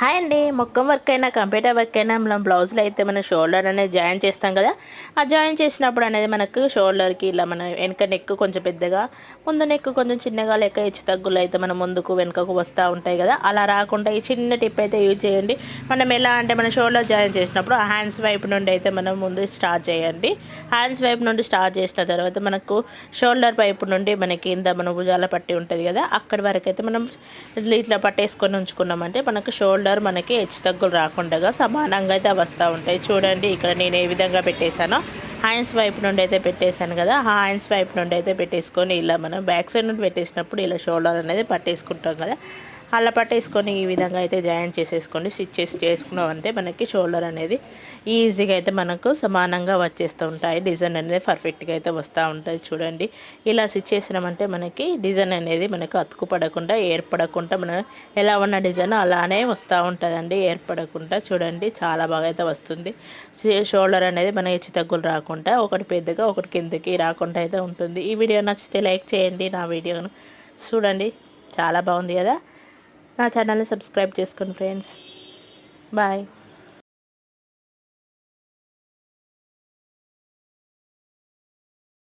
Hi అండి. మొక్కం work అయినా కంప్యూటర్ వర్క్ అయినా మనం బ్లౌజ్లో అయితే మనం షోల్డర్ అనేది జాయిన్ చేస్తాం కదా. ఆ జాయిన్ చేసినప్పుడు అనేది మనకు షోల్డర్కి ఇలా మన వెనక నెక్ కొంచెం పెద్దగా ముందు నెక్ కొంచెం చిన్నగా లెక్క ఇచ్చి తగ్గులు అయితే మనం ముందుకు వెనుకకు వస్తూ ఉంటాయి కదా. అలా రాకుండా ఈ చిన్న టిప్ అయితే యూజ్ చేయండి. మనం ఎలా అంటే మన షోల్డర్ జాయిన్ చేసినప్పుడు ఆ హ్యాండ్స్ వైపు నుండి అయితే మనం ముందు స్టార్ట్ చేయండి. హ్యాండ్స్ వైపు నుండి స్టార్ట్ చేసిన తర్వాత మనకు షోల్డర్ వైపు నుండి మనకి కింద మన భుజాల పట్టి ఉంటుంది కదా. అక్కడి వరకు అయితే మనం ఇట్లా పట్టేసుకొని ఉంచుకున్నామంటే మనకు షోల్డర్ మనకి హెచ్చు తగ్గులు రాకుండా సమానంగా అయితే వస్తూ ఉంటాయి. చూడండి ఇక్కడ నేను ఏ విధంగా పెట్టేశానో హ్యాండ్స్ వైపు నుండి అయితే పెట్టేశాను కదా ఆ హ్యాండ్స్ వైపు నుండి అయితే పెట్టేసుకొని ఇలా మనం బ్యాక్ సైడ్ నుండి పెట్టేసినప్పుడు ఇలా షోల్డర్ అనేది పట్టేసుకుంటాం కదా. అలా పట్టేసుకొని ఈ విధంగా అయితే జాయిన్ చేసేసుకోండి స్టిచ్ చేసి చేసుకున్నామంటే మనకి షోల్డర్ అనేది ఈజీగా అయితే మనకు సమానంగా వచ్చేస్తూ ఉంటాయి. డిజైన్ అనేది పర్ఫెక్ట్గా అయితే వస్తూ ఉంటుంది చూడండి. ఇలా స్టిచ్ చేసినామంటే మనకి డిజైన్ అనేది మనకు అతుకుపడకుండా ఏర్పడకుండా మన ఎలా ఉన్న డిజైన్ అలానే వస్తూ ఉంటుందండి. ఏర్పడకుండా చూడండి చాలా బాగా అయితే వస్తుంది. షోల్డర్ అనేది మన హెచ్చు తగ్గులు రాకుండా ఒకటి పెద్దగా ఒకటి కిందకి రాకుండా అయితే ఉంటుంది. ఈ వీడియో నచ్చితే లైక్ చేయండి. నా వీడియోను చూడండి. చాలా బాగుంది కదా? నా ఛానల్ని సబ్స్క్రైబ్ చేసుకోండి ఫ్రెండ్స్ బాయ్